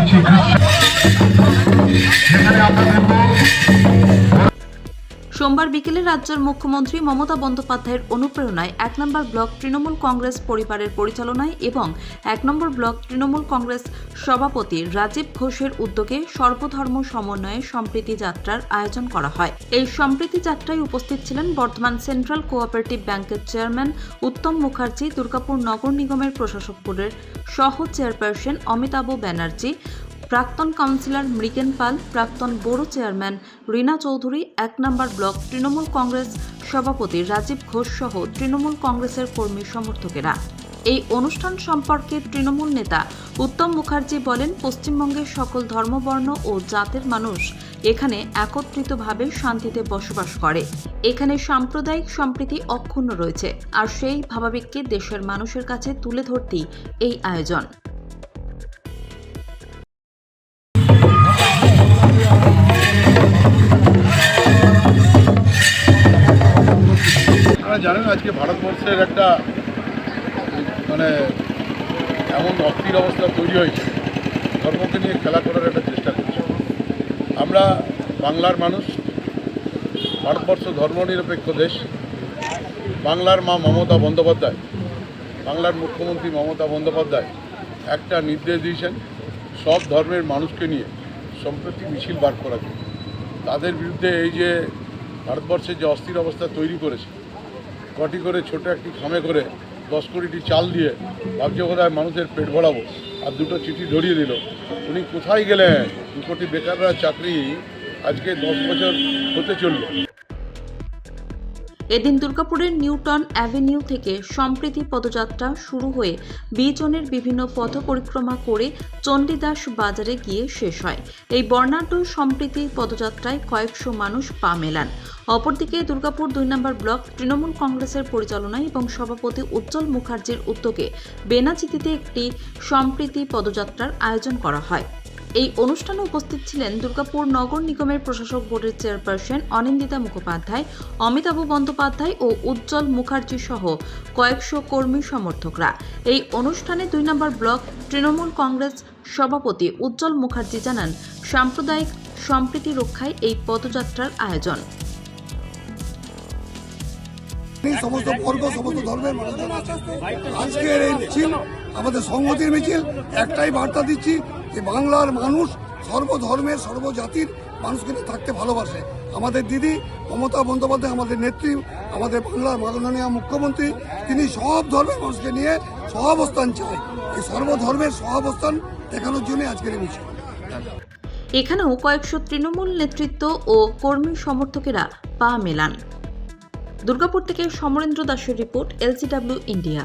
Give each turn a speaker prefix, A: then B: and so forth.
A: চলছি গ্রীষ্ম যেখানে আমরা দেখব
B: সোমবার বিকেলে রাজ্যের মুখ্যমন্ত্রী মমতা বন্দ্যোপাধ্যায়ের অনুপ্রেরণায় এক নম্বর ব্লক তৃণমূল কংগ্রেস পরিবারের পরিচালনায় এবং এক নম্বর ব্লক তৃণমূল কংগ্রেস সভাপতি রাজীব ঘোষের উদ্যোগে সর্বধর্ম সমন্বয়ে সম্প্রীতি যাত্রার আয়োজন করা হয়। এই সম্প্রীতি যাত্রায় উপস্থিত ছিলেন বর্ধমান সেন্ট্রাল কোঅপারেটিভ ব্যাংকের চেয়ারম্যান উত্তম মুখার্জি, দুর্গাপুর নগর নিগমের প্রশাসক বোর্ডের সহ চেয়ারপারসন অমিতাভ ব্যানার্জি প্রাক্তন কাউন্সিলর মৃগেন পাল, প্রাক্তন বোর্ড চেয়ারম্যান রীনা চৌধুরী, এক নম্বর ব্লক তৃণমূল কংগ্রেস সভাপতি রাজীব ঘোষ সহ তৃণমূল কংগ্রেসের কর্মী সমর্থকেরা। এই অনুষ্ঠান সম্পর্কে তৃণমূল নেতা উত্তম মুখার্জি বলেন পশ্চিমবঙ্গের সকল ধর্মবর্ণ ও জাতের মানুষ এখানে একত্রিতভাবে শান্তিতে বসবাস করে। এখানে সাম্প্রদায়িক সম্প্রীতি অক্ষুণ্ণ রয়েছে, আর সেই ভাবাবেগকে দেশের মানুষের কাছে তুলে ধরতেই এই আয়োজন।
C: আপনারা জানেন আজকে ভারতবর্ষের একটা মানে এমন অস্থির অবস্থা তৈরি হয়েছে। ধর্মকে নিয়ে খেলা করার একটা চেষ্টা করছে। আমরা বাংলার মানুষ, ভারতবর্ষ ধর্মনিরপেক্ষ দেশ। বাংলার মা মমতা বন্দ্যোপাধ্যায়, বাংলার মুখ্যমন্ত্রী মমতা বন্দ্যোপাধ্যায় একটা নির্দেশ দিয়েছেন, সব ধর্মের মানুষকে নিয়ে সম্প্রতি মিছিল বার করা তাদের বিরুদ্ধে এই যে ভারতবর্ষের যে অস্থির অবস্থা তৈরি করেছে কটি করে, ছোট একটি খামে করে দশ কোটিটি চাল দিয়ে ভাবছে বোধহয় মানুষের পেট ভরাবো। আর দুটো চিঠি ধরিয়ে দিল। উনি কোথায় গেলেন? দু কোটি বেকাররা চাকরি আজকে দশ বছর হতে চলল।
B: এদিন দুর্গাপুরের নিউটন অ্যাভিনিউ থেকে সম্প্রীতি পদযাত্রা শুরু হয়ে বিজনের বিভিন্ন পথ পরিক্রমা করে চণ্ডীদাস বাজারে গিয়ে শেষ হয়। এই বর্ণাঢ্য সম্প্রীতি পদযাত্রায় কয়েকশো মানুষ পা মেলান। অপরদিকে দুর্গাপুর দুই নম্বর ব্লক তৃণমূল কংগ্রেসের পরিচালনায় এবং সভাপতি উজ্জ্বল মুখার্জির উদ্যোগে বেনাচিতিতে একটি সম্প্রীতি পদযাত্রার আয়োজন করা হয়। এই অনুষ্ঠানে উপস্থিত ছিলেন দুর্গাপুর নগর নিগমের প্রশাসক বোর্ডের চেয়ারপারসন অনিন্দিতা মুখোপাধ্যায়, অমিতাভ বন্দ্যোপাধ্যায় ও উজ্জ্বল মুখার্জি সহ কয়েকশো কর্মী সমর্থকরা। এই অনুষ্ঠানে দুই নম্বর ব্লক তৃণমূল কংগ্রেস সভাপতি উজ্জ্বল মুখার্জি জানান, সাম্প্রদায়িক সম্প্রীতি রক্ষায় এই পদযাত্রার আয়োজন।
D: সমস্ত বর্গ, সমস্ত ধর্মের আজকের এই মিছিল, আমাদের সংহতির মিছিল, একটাই বার্তা দিচ্ছি যে বাংলার মানুষ সর্বধর্মের সর্বজাতির মানুষকে নিয়ে থাকতে ভালোবাসে। আমাদের দিদি মমতা বন্দ্যোপাধ্যায়, আমাদের নেত্রী, আমাদের বাংলার মাননীয় মুখ্যমন্ত্রী, তিনি সব ধর্মের মানুষকে নিয়ে সহাবস্থান চায়। এই সর্বধর্মের সহাবস্থান দেখানোর জন্য আজকের এই মিছিল।
B: এখানেও কয়েকশো তৃণমূল নেতৃত্ব ও কর্মী সমর্থকেরা পা মেলান। দুর্গাপুর থেকে সমরেন্দ্র দাসের রিপোর্ট, এলসিডব্লিউ ইন্ডিয়া।